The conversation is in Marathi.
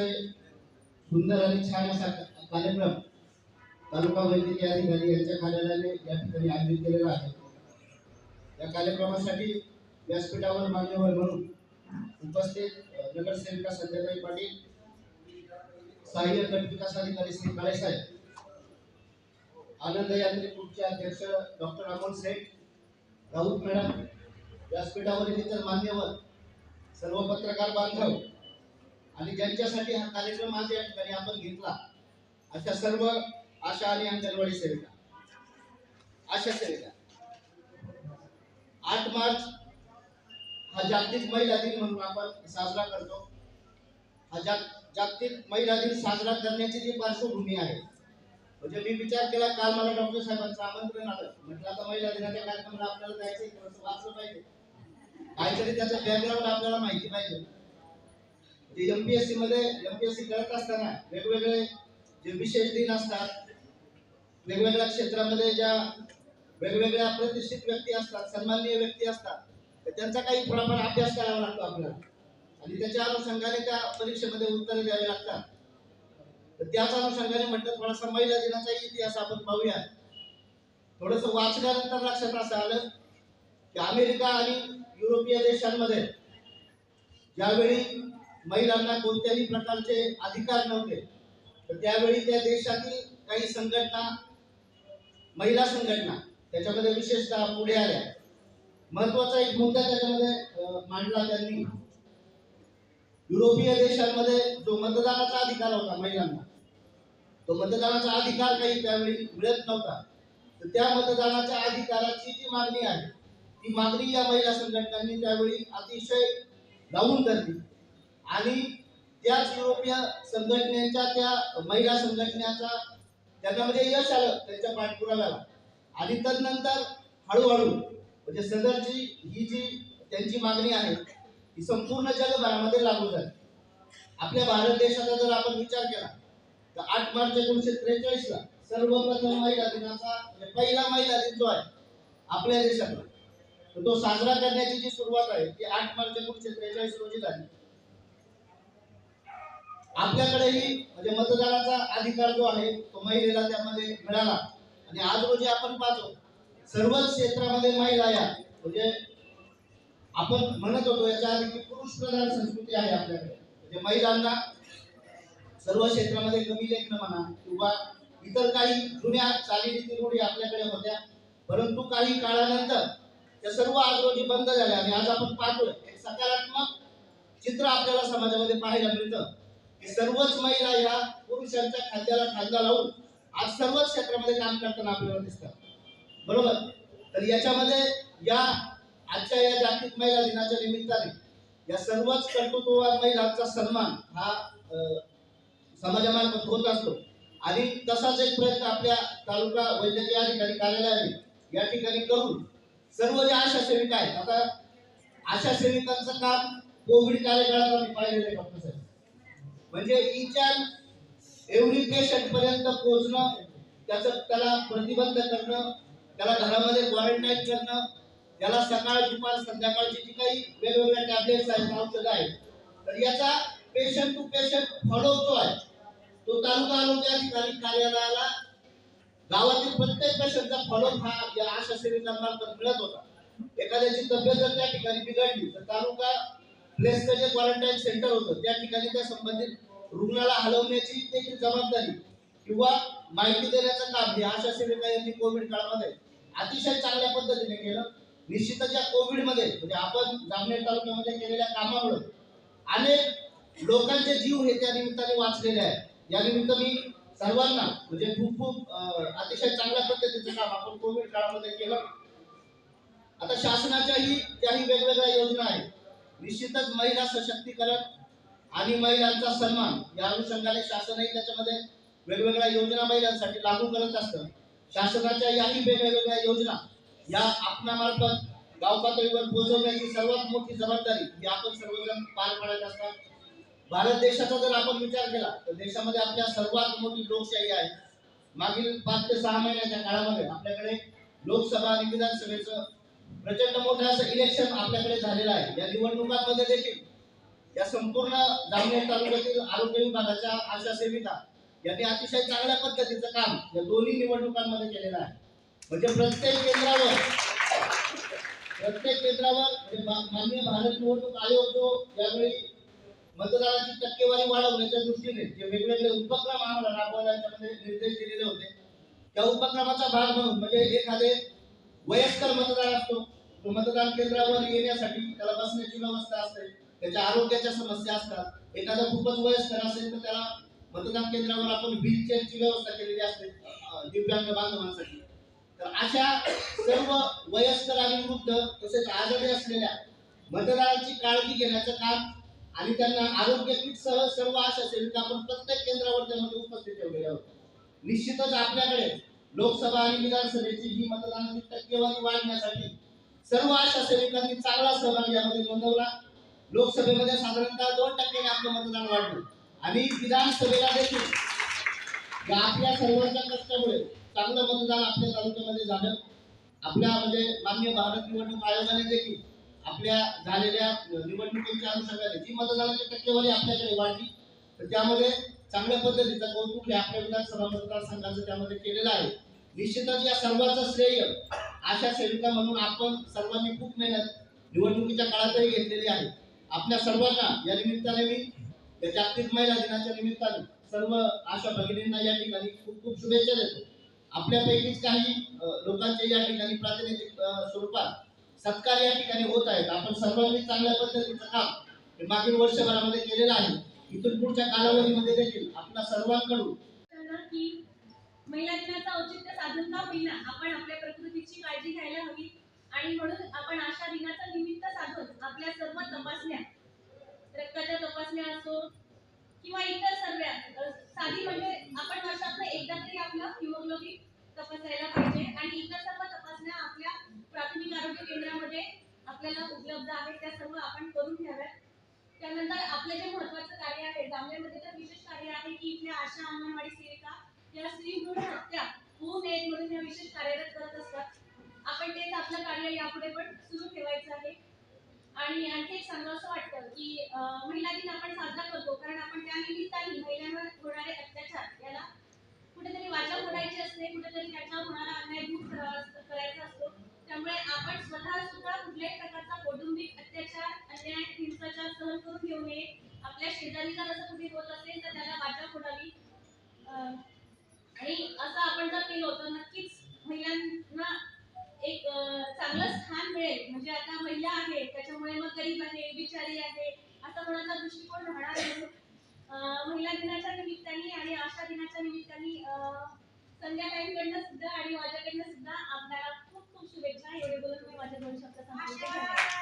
अतिशय सुंदर आणि छान असा कार्यक्रम तालुका वैद्यकीय अधिकारी यांच्या कार्यालयाने या ठिकाणी आयोजित केलेला आहे. या कार्यक्रमासाठी व्यासपीठावर मान्यवर म्हणून उपस्थित नगरसेविका संध्याताई पाटील सहाय्य गट विकास अधिकारी श्री काळेसाहेब आनंद यात्रे ग्रुपचे अध्यक्ष डॉक्टर अमोल सेठ राऊत मॅडम व्यासपीठावरील इतर मान्यवर सर्व पत्रकार बांधव आणि ज्यांच्यासाठी हा कार्यक्रम आज या ठिकाणी आपण घेतला अशा सर्व आशा आणि अंगणवाडी सेविका आशा सेविका. आठ मार्च हा जागतिक महिला दिन म्हणून आपण साजरा करतो. हा जाग जागतिक महिला दिन साजरा करण्याची जी पार्श्वभूमी आहे म्हणजे मी विचार केला काल मला डॉक्टर साहेबांचं आमंत्रण आलं. म्हटलं आता महिला दिनाच्या कार्यक्रमाला आपल्याला जायचं वाचलं पाहिजे. काहीतरी त्याचं बॅकग्राऊंड आपल्याला माहिती पाहिजे. एम पी एस सी मध्ये सी करत असताना वेगवेगळे जे विशेष दिन असतात वेगवेगळ्या क्षेत्रामध्ये ज्या वेगवेगळ्या प्रतिष्ठित व्यक्ती असतात सन्माननीय व्यक्ती असतात तर त्यांचा काही थोडाफार अभ्यास करावा लागतो आपल्याला. आणि त्याच्या अनुषंगाने त्या परीक्षेमध्ये उत्तरे द्यावी लागतात. तर त्याच अनुषंगाने म्हटलं थोडासा महिला दिनाचा इतिहास आपण पाहूया. थोडस वाचल्यानंतर लक्षात असं आलं की अमेरिका आणि युरोपीय देशांमध्ये ज्यावेळी महिलांना कोणत्याही प्रकारचे अधिकार नव्हते. तर त्यावेळी त्या देशातील काही संघटना महिला संघटना त्याच्यामध्ये विशेषतः पुढे आल्या. महत्त्वाचा एक मुद्दा त्याच्यामध्ये मांडला त्यांनी. युरोपीय देशांमध्ये जो मतदानाचा अधिकार होता महिलांना तो मतदानाचा अधिकार काही त्यावेळी मिळत नव्हता. तर त्या मतदानाच्या अधिकाराची जी मागणी आहे ती मागणी या महिला संघटनांनी त्यावेळी अतिशय लावून धरली. आणि त्याच युरोपीय संघटनेच्या त्या महिला संघटनेचा त्यांना म्हणजे यश आलं त्यांच्या पाठपुराव्याला. आणि तदनंतर हळूहळू म्हणजे सदरची ही जी त्यांची मागणी आहे ही संपूर्ण जगभरामध्ये लागू झाली. आपल्या भारत देशाचा जर आपण विचार केला तर आठ मार्च एकोणीशे त्रेचाळीस ला सर्वप्रथम महिला दिनाचा म्हणजे पहिला महिला दिन जो आहे आपल्या देशातला तर तो साजरा करण्याची जी सुरुवात आहे ती आठ मार्च एकोणीशे त्रेचाळीस रोजी झाली. आपल्याकडेही म्हणजे मतदानाचा अधिकार जो आहे तो महिलेला त्यामध्ये मिळाला. आणि आज रोजी आपण पाहतो सर्वच क्षेत्रामध्ये महिला या म्हणजे आपण म्हणत होतो याच्या आधी की पुरुष प्रधान संस्कृती आहे आपल्याकडे. म्हणजे महिलांना सर्व क्षेत्रामध्ये कमी लेखन म्हणा किंवा इतर काही जुन्या चालीरीती रूढी आपल्याकडे होत्या परंतु काही काळानंतर त्या सर्व आज रोजी बंद झाल्या. आणि आज आपण पाहतोय एक सकारात्मक चित्र आपल्याला समाजामध्ये पाहायला मिळतं. सर्वच महिला या पुरुषांच्या खांद्याला खांदा लावून आज सर्वच क्षेत्रामध्ये काम करताना आपल्याला दिसतात. बरोबर? तर याच्यामध्ये या आजच्या या जागतिक महिला दिनाच्या निमित्ताने या सर्वच कर्तृत्ववान महिलांचा सन्मान हा समाजामार्फत होत असतो. आणि तसाच एक प्रयत्न आपल्या तालुका वैद्यकीय अधिकारी कार्यालयाने या ठिकाणी करून सर्व ज्या आशा सेविका आहेत आता आशा सेविकांचं काम कोविड कार्यकाळात आम्ही पाहिलेलं आहे डॉक्टर साहेब. म्हणजे इच अँड एव्हरी पेशंट पर्यंत पोहोचणं त्याचं त्याला प्रतिबंध करणं त्याला घरामध्ये क्वारंटाईन करणं त्याला सकाळ दुपार संध्याकाळची जी काही वेगवेगळ्या टॅबलेट्स आहेत औषधं आहेत तर याचा पेशंट टू पेशंट फॉलो जो आहे तो तालुका आरोग्य अधिकारी कार्यालयाला गावातील प्रत्येक पेशंटचा फॉलोअप हा या आशा सेविकांमार्फत मिळत होता. एखाद्याची तब्येत जर त्या ठिकाणी बिघडली तर तालुका प्लेसचं जे क्वारंटाईन सेंटर होतं. त्या ठिकाणी त्या संबंधित रुग्णाला हलवण्याची देखील जबाबदारी किंवा माहिती देण्याचं काम हे आशा सेविका यांनी कोविड काळामध्ये अतिशय चांगल्या पद्धतीने केलं. निश्चितच या कोविडमध्ये म्हणजे आपण जामनेर तालुक्यामध्ये केलेल्या कामामुळे अनेक लोकांचे जीव हे त्या निमित्ताने वाचलेले आहेत. या निमित्त मी सर्वांना म्हणजे खूप खूप अतिशय चांगल्या पद्धतीचं काम आपण कोविड काळामध्ये केलं. आता शासनाच्याही त्याही वेगवेगळ्या योजना आहेत. निश्चितच महिला सशक्तीकरण आणि महिलांचा सन्मान या अनुषंगाने शासनही त्याच्यामध्ये वेगवेगळ्या योजना महिलांसाठी लागू करत असतं. शासनाच्या याही वेगवेगळ्या योजना या आपणामार्फत गाव पातळीवर पोहोचवण्याची सर्वात मोठी जबाबदारी ही आपण सर्वजण पार पाडत असतात. भारत देशाचा जर आपण विचार केला तर देशामध्ये आपल्या सर्वात मोठी लोकशाही आहे. मागील पाच ते सहा महिन्याच्या काळामध्ये आपल्याकडे लोकसभा आणि विधानसभेचं प्रचंड मोठं असं इलेक्शन आपल्याकडे झालेलं आहे. या निवडणुकांमध्ये देखील या संपूर्ण जामनेर तालुक्यातील आरोग्य विभागाच्या आशा सेविका यांनी अतिशय चांगल्या पद्धतीचं काम या दोन्ही निवडणुकांमध्ये केलेलं आहे. म्हणजे प्रत्येक केंद्रावर प्रत्येक केंद्रावर म्हणजे माननीय भारत निवडणूक आयोग जो यावेळी मतदानाची टक्केवारी वाढवण्याच्या दृष्टीने जे वेगवेगळे उपक्रम आम्हाला राबवायला निर्देश दिलेले होते त्या उपक्रमाचा भाग म्हणून म्हणजे एखादे वयस्कर मतदार असतो. तो मतदान केंद्रावर येण्यासाठी त्याला बसण्याची व्यवस्था असते. त्याच्या आरोग्याच्या समस्या असतात. एखादा खूपच वयस्कर असेल तर त्याला मतदान केंद्रावर आपण व्हीलचेअरची व्यवस्था केलेली असते दिव्यांग बांधवांसाठी. तर अशा सर्व वयस्कर आणि वृद्ध तसेच आजारी असलेल्या मतदारांची काळजी घेण्याचं काम आणि त्यांना आरोग्य किटसह सर्व अशा सेविका आपण प्रत्येक केंद्रावर त्यामध्ये उपस्थित ठेवलेल्या होत्या. निश्चितच आपल्याकडे लोकसभा आणि विधानसभेची ही मतदानाची टक्केवारी वाढण्यासाठी सर्व आशा सेविकांनी चांगला सहभाग यामध्ये नोंदवला. लोकसभेमध्ये साधारणतः दोन टक्क्याने आपलं मतदान वाढलं. आणि विधानसभेला देखील या आपल्या सर्वांच्या कष्टामुळे चांगलं मतदान आपल्या तालुक्यामध्ये झालं. आपल्या म्हणजे मान्य भारत निवडणूक आयोगाने देखील आपल्या झालेल्या निवडणुकीच्या अनुषंगाने जी मतदानाची टक्केवारी आपल्याकडे वाढली तर त्यामध्ये चांगल्या पद्धतीचं कौतुक हे आपल्या विधानसभा मतदारसंघाचं त्यामध्ये केलेलं आहे. निश्चितच या सर्वांचं श्रेय आशा सेविका म्हणून आपण सर्वांनी खूप मेहनत निवडणुकीच्या काळातही घेतलेली आहे. आपल्या सर्वांना या निमित्ताने मी या जागतिक महिला दिनाच्या निमित्ताने सर्व आशा भगिनींना या ठिकाणी खूप खूप शुभेच्छा देतो. आपल्यापैकीच काही लोकांचे या ठिकाणी प्रातिनिधिक स्वरूपात सत्कार या ठिकाणी होत आहेत. आपण सर्वांनी चांगल्या पद्धतीचं काम हे मागील वर्षभरामध्ये केलेलं आहे. इथून पुढच्या कालावधीमध्ये देखील आपल्या सर्वांकडून महिला औचित्य साधून का होईना आपण आपल्या प्रकृतीची काळजी घ्यायला हवी? आणि म्हणून आपण अशा दिनाचं निमित्त साधून आपल्या सर्व तपासण्या रक्ताच्या तपासण्या असो किंवा इतर सर्व साधी म्हणजे आपण वर्षातनं एकदा तरी आपलं हिमोग्लोबिन तपासायला पाहिजे आणि इतर सर्व तपासण्या आपल्या प्राथमिक आरोग्य केंद्रामध्ये आपल्याला उपलब्ध आहेत त्या सर्व आपण करून घ्याव्यात. त्यानंतर आपलं जे महत्वाचं कार्य आहे जामनेरमध्ये तर विशेष कार्य आहे की इथल्या आशा अंगणवाडी सेविका या स्त्री भ्रूण हत्या होऊ नयेत म्हणून या विशेष कार्यरत करत असतात. आपण तेच आपलं कार्य यापुढे पण सुरू ठेवायचं आहे. आणि आणखी एक सांगावं वाटतं की महिला दिन आपण साजरा करतो कारण आपण त्या निमित्ताने महिलांवर होणारे अत्याचार याला कुठेतरी वाचा फोडायची असते कुठेतरी त्याच्यावर होणारा अन्याय दूर करायचा असतो. त्यामुळे आपण स्वतः सुद्धा कुठल्याही प्रकारचा कौटुंबिक अत्याचार अन्याय हिंसाचार सहन करून घेऊ नये आपल्या शेजारी जर असं कुठे होत असेल तर त्याला वाचा फोडावी. आणि असं आपण जर केलं तर नक्कीच महिलांना एक चांगलं स्थान मिळेल. म्हणजे आता महिला आहे त्याच्यामुळे मग गरीब आहे बिचारी आहे असा कोणाचा दृष्टिकोन राहणार नाही. महिला दिनाच्या निमित्ताने आणि आशा दिनाच्या निमित्ताने संध्याकाळीकडनं सुद्धा आणि माझ्याकडनं सुद्धा आपल्याला खूप खूप शुभेच्छा. एवढे बोलून मी माझ्या दोन शब्द संपवते